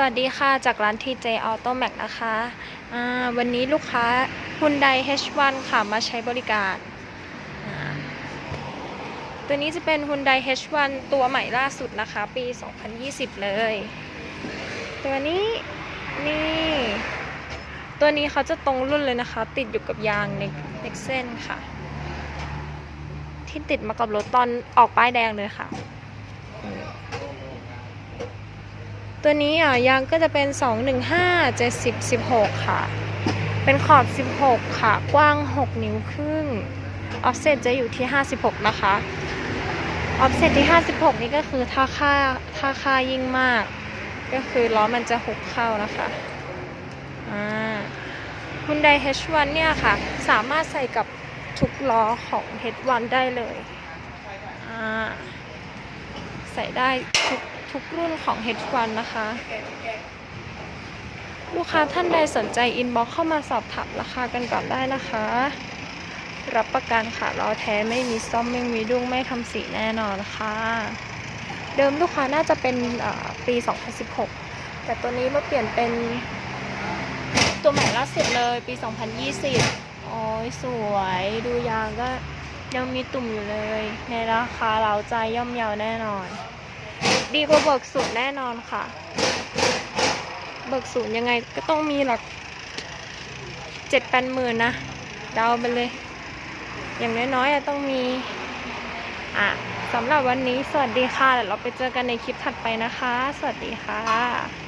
สวัสดีค่ะ จากร้าน TJ Auto Mac นะคะวันนี้ลูกค้า Hyundai H1 ค่ะ มาใช้บริการ ตัวนี้จะเป็น Hyundai H1 ตัวใหม่ล่าสุดนะคะ ปี 2020 เลย ตัวนี้ นี่ ตัวนี้เขาจะตรงรุ่นเลยนะคะ ติดอยู่กับยางเน็กเส้นค่ะ ที่ติดมากับรถตอนออกป้ายแดงเลยค่ะ ตัวนี้อะยางก็จะเป็น 215 70 16 ค่ะ เป็นขอบ 16 ค่ะ กว้าง 6 นิ้วครึ่ง ออฟเซตจะอยู่ที่ 56 นะคะ ออฟเซตที่ 56 นี่ก็คือถ้าค่าถ้าค่ายิ่งมาก ก็คือล้อมันจะหุบเข้านะคะ อ่า Hyundai H1 เนี่ยค่ะ สามารถใส่กับทุกล้อของ H1 ได้เลย อ่า ใส่ได้ทุก ทุกรุ่นของ H1 นะคะ ลูกค้าท่านใดสนใจอินบ็อกเข้ามาสอบถามราคากันก่อนได้นะคะ รับประกันค่ะล้อแท้ไม่มีซ่อมไม่มีดุ้งไม่ทำสีแน่นอนค่ะ เดิมลูกค้าน่าจะเป็นอ่าปี 2016 แต่ตัวนี้มาเปลี่ยนเป็นตัวใหม่ล่าสุดเลยปี 2020 โอ้ยสวยดูยางก็ยังมีตุ่มอยู่เลย ในราคาเราใจย่อมเยาวแน่นอน ดีกว่าเบิกศูนย์แน่นอนค่ะ เบิกศูนย์ยังไงก็ต้องมีหลักเจ็ดแปดหมื่นนะเดาไปเลย อย่างน้อยๆอะต้องมี อะสำหรับวันนี้สวัสดีค่ะเดี๋ยวเราไปเจอกันในคลิปถัดไปนะคะ สวัสดีค่ะ